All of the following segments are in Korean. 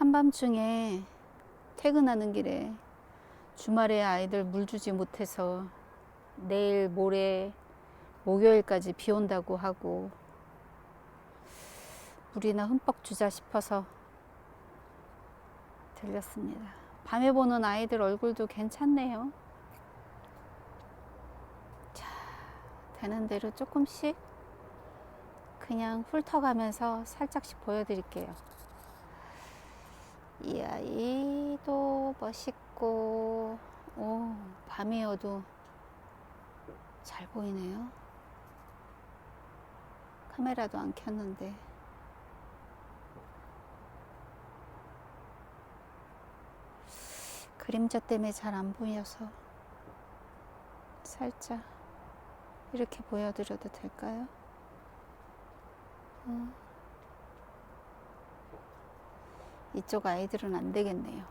한밤중에 퇴근하는 길에 주말에 아이들 물 주지 못해서 내일 모레 목요일까지 비 온다고 하고 물이나 흠뻑 주자 싶어서 들렸습니다. 밤에 보는 아이들 얼굴도 괜찮네요. 자, 되는 대로 조금씩 그냥 훑어가면서 살짝씩 보여드릴게요. 이 아이도 멋있고, 오, 밤이어도 잘 보이네요. 카메라도 안 켰는데. 그림자 때문에 잘 안 보여서 살짝 이렇게 보여드려도 될까요? 어. 이쪽 아이들은 안 되겠네요.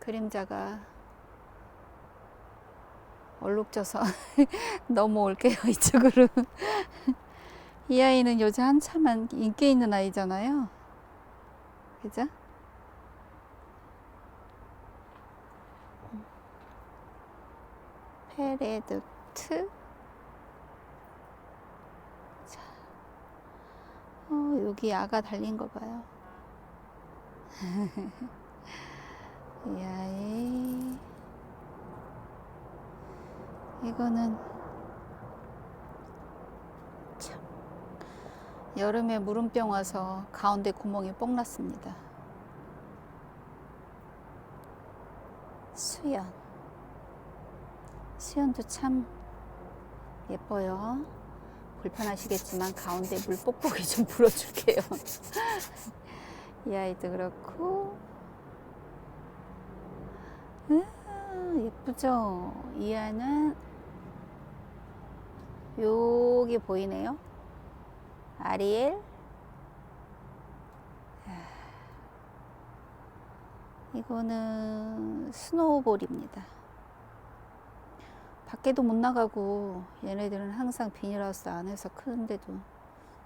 그림자가 얼룩져서 넘어올게요, 이쪽으로. 이 아이는 요새 한참 인기 있는 아이잖아요. 그죠? 페레드트. 자, 어, 여기 아가 달린 거 봐요. 이 아이. 이거는 참 여름에 무름병 와서 가운데 구멍이 뽕 났습니다. 수연. 수연도 참 예뻐요. 불편하시겠지만 가운데 물 뽁뽁이 좀 불어줄게요. 이 아이도 그렇고. 음, 예쁘죠? 이 아이는 여기 보이네요. 아리엘. 이거는 스노우볼입니다. 밖에도 못 나가고 얘네들은 항상 비닐하우스 안에서 크는데도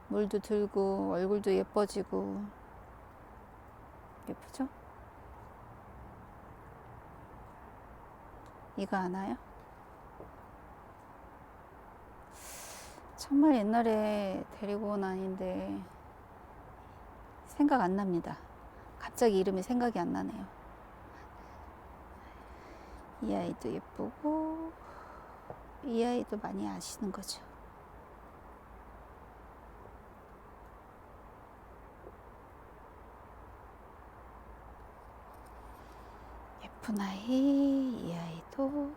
물도 들고 얼굴도 예뻐지고 예쁘죠? 이거 아나요? 정말 옛날에 데리고 온 아이인데 생각 안 납니다. 갑자기 이름이 생각이 안 나네요. 이 아이도 예쁘고 이 아이도 많이 아시는 거죠. 예쁜 아이, 이 아이도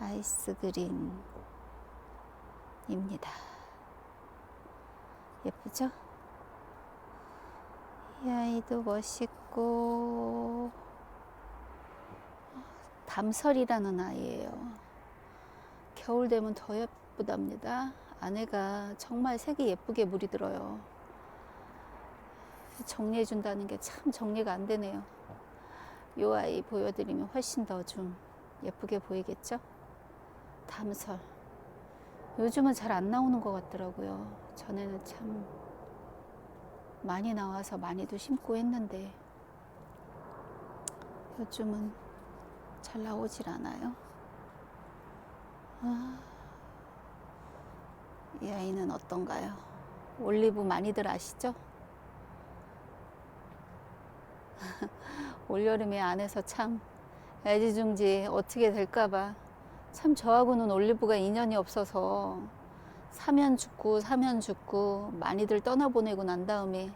아이스 그린입니다. 예쁘죠? 이 아이도 멋있고 담설이라는 아이예요. 겨울 되면 더 예쁘답니다. 아내가 정말 색이 예쁘게 물이 들어요. 정리해 준다는 게 참 정리가 안 되네요. 요 아이 보여드리면 훨씬 더 좀 예쁘게 보이겠죠? 담설. 요즘은 잘 안 나오는 것 같더라고요. 전에는 참 많이 나와서 많이도 심고 했는데 요즘은 잘 나오질 않아요. 아, 이 아이는 어떤가요? 올리브 많이들 아시죠? 올여름에 안에서 참 애지중지 어떻게 될까봐 참 저하고는 올리브가 인연이 없어서 사면 죽고 사면 죽고 많이들 떠나보내고 난 다음에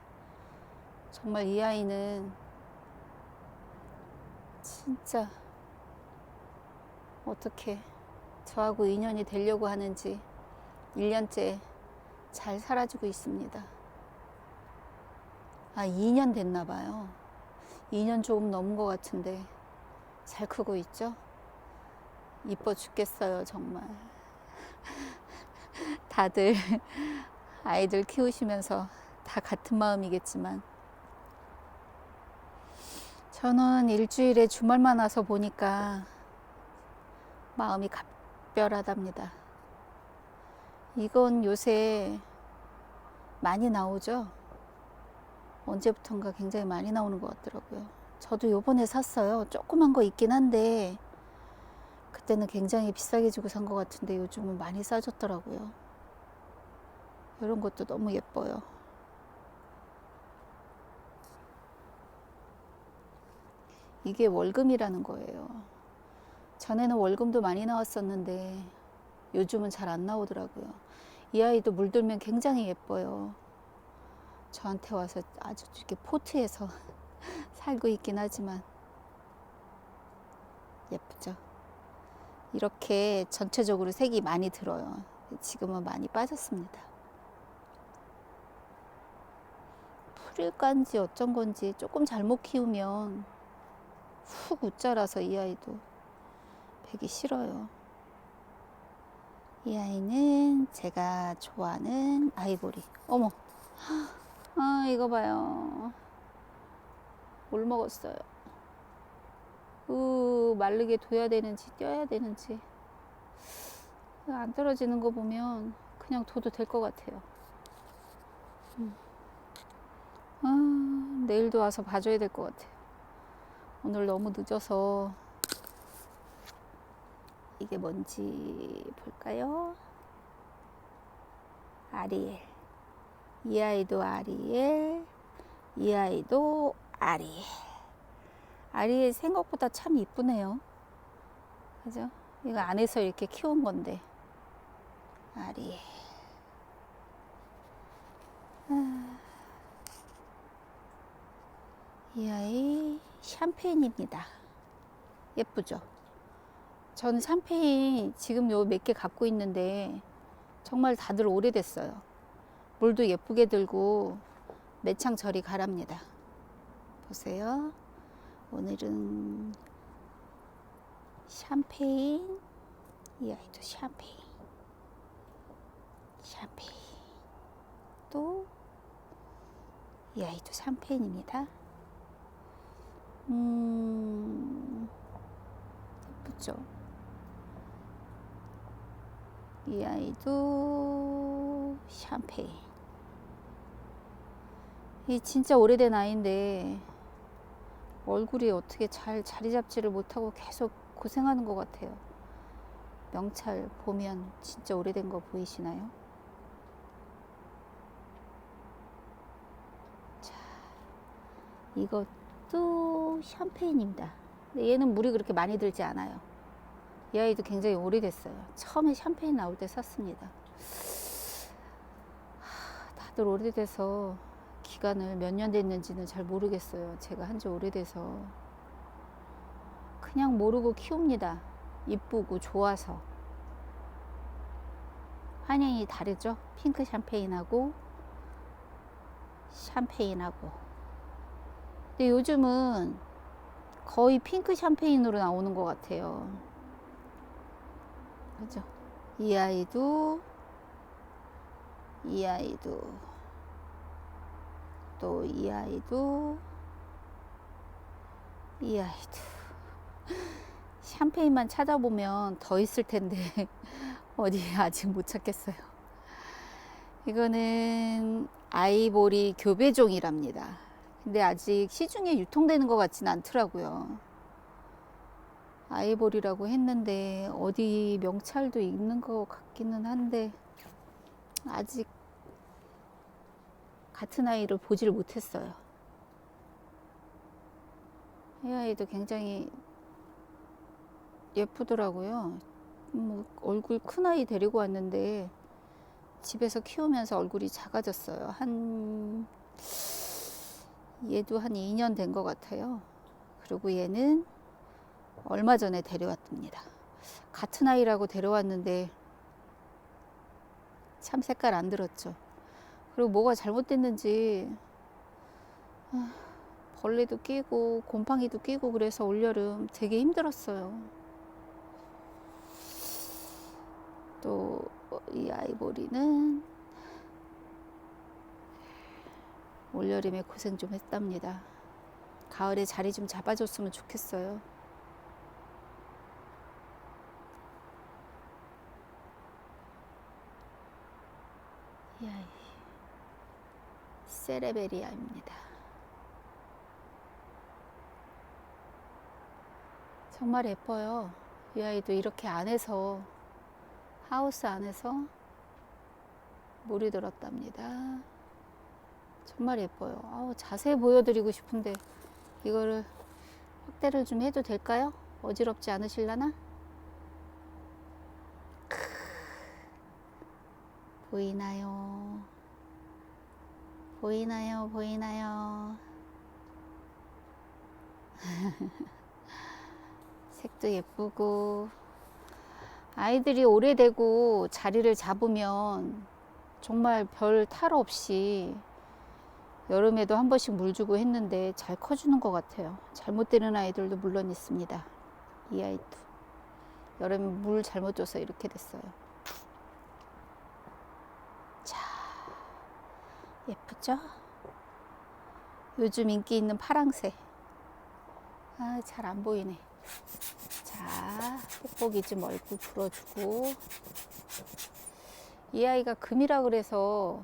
정말 이 아이는 진짜 어떻게 저하고 인연이 되려고 하는지 1년째 잘 살아주고 있습니다. 아, 2년 됐나 봐요. 2년 조금 넘은 것 같은데 잘 크고 있죠? 이뻐 죽겠어요, 정말. 다들 아이들 키우시면서 다 같은 마음이겠지만 저는 일주일에 주말만 와서 보니까 마음이 갑별하답니다. 이건 요새 많이 나오죠? 언제부턴가 굉장히 많이 나오는 것 같더라고요. 저도 요번에 샀어요. 조그만 거 있긴 한데 그때는 굉장히 비싸게 주고 산 것 같은데 요즘은 많이 싸졌더라고요. 이런 것도 너무 예뻐요. 이게 월금이라는 거예요. 전에는 월금도 많이 나왔었는데 요즘은 잘 안 나오더라고요. 이 아이도 물들면 굉장히 예뻐요. 저한테 와서 아주 이렇게 포트에서 살고 있긴 하지만 예쁘죠. 이렇게 전체적으로 색이 많이 들어요. 지금은 많이 빠졌습니다. 풀일간지 어쩐 건지 조금 잘못 키우면 훅 웃자라서 이 아이도 배기 싫어요. 이 아이는 제가 좋아하는 아이보리. 어머, 아 이거 봐요. 뭘 먹었어요? 으 마르게 둬야 되는지 떼야 되는지 안 떨어지는 거 보면 그냥 둬도 될 것 같아요. 음. 아, 내일도 와서 봐줘야 될 것 같아요. 오늘 너무 늦어서 이게 뭔지 볼까요? 아리엘. 이 아이도 아리엘. 이 아이도 아리엘. 아리엘 생각보다 참 이쁘네요. 그죠? 이거 안에서 이렇게 키운 건데. 아리엘. 아, 이 아이 샴페인입니다. 예쁘죠? 저는 샴페인 지금 요 몇 개 갖고 있는데 정말 다들 오래됐어요. 물도 예쁘게 들고 매창 저리 가랍니다. 보세요. 오늘은 샴페인 이 아이도 샴페인 샴페인 또 이 아이도 샴페인입니다. 음 예쁘죠? 이 아이도 샴페인. 이 진짜 오래된 아이인데 얼굴이 어떻게 잘 자리 잡지를 못하고 계속 고생하는 것 같아요. 명찰 보면 진짜 오래된 거 보이시나요? 자, 이것도 샴페인입니다. 근데 얘는 물이 그렇게 많이 들지 않아요. 이 아이도 굉장히 오래됐어요. 처음에 샴페인 나올 때 샀습니다. 하, 다들 오래돼서 기간을 몇 년 됐는지는 잘 모르겠어요. 제가 한 지 오래돼서. 그냥 모르고 키웁니다. 이쁘고 좋아서. 환영이 다르죠? 핑크 샴페인하고 샴페인하고. 근데 요즘은 거의 핑크 샴페인으로 나오는 것 같아요. 그죠? 이 아이도, 이 아이도, 또 이 아이도, 이 아이도. 샴페인만 찾아보면 더 있을 텐데, 어디 아직 못 찾겠어요. 이거는 아이보리 교배종이랍니다. 근데 아직 시중에 유통되는 것 같지는 않더라고요. 아이보리라고 했는데 어디 명찰도 있는 것 같기는 한데 아직 같은 아이를 보지를 못했어요. 이 아이도 굉장히 예쁘더라고요. 뭐 얼굴 큰 아이 데리고 왔는데 집에서 키우면서 얼굴이 작아졌어요. 한 얘도 한 2년 된 것 같아요. 그리고 얘는 얼마 전에 데려왔답니다. 같은 아이라고 데려왔는데 참 색깔 안 들었죠. 그리고 뭐가 잘못됐는지 아, 벌레도 끼고 곰팡이도 끼고 그래서 올여름 되게 힘들었어요. 또 이 아이보리는 올여름에 고생 좀 했답니다. 가을에 자리 좀 잡아줬으면 좋겠어요. 세레베리아입니다. 정말 예뻐요. 이 아이도 이렇게 안에서 하우스 안에서 물이 들었답니다. 정말 예뻐요. 아우, 자세히 보여드리고 싶은데 이거를 확대를 좀 해도 될까요? 어지럽지 않으실라나? 크 보이나요? 보이나요? 보이나요? 색도 예쁘고 아이들이 오래되고 자리를 잡으면 정말 별 탈 없이 여름에도 한 번씩 물 주고 했는데 잘 커주는 것 같아요. 잘못되는 아이들도 물론 있습니다. 이 아이도 여름에 물 잘못 줘서 이렇게 됐어요. 예쁘죠? 요즘 인기 있는 파랑새. 아, 잘 안 보이네. 자, 뽁뽁이 좀 얼굴 불어주고. 이 아이가 금이라 그래서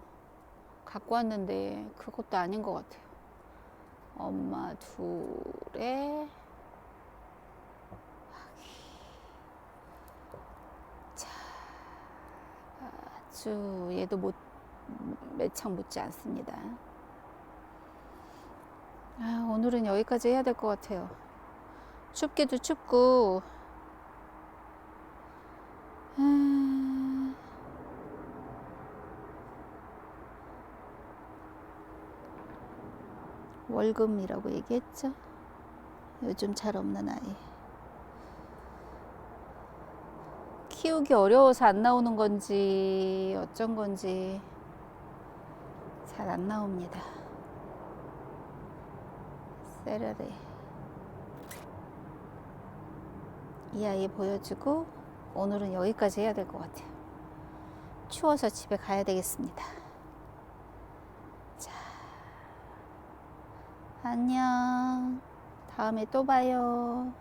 갖고 왔는데 그것도 아닌 것 같아요. 엄마 둘에 자, 아주 얘도 못 매창 묻지 않습니다. 아, 오늘은 여기까지 해야 될 것 같아요. 춥기도 춥고. 아, 월금이라고 얘기했죠. 요즘 잘 없는 아이. 키우기 어려워서 안 나오는 건지 어쩐 건지 잘 안 나옵니다. 세르레. 이 아이 보여주고 오늘은 여기까지 해야 될 것 같아요. 추워서 집에 가야 되겠습니다. 자, 안녕. 다음에 또 봐요.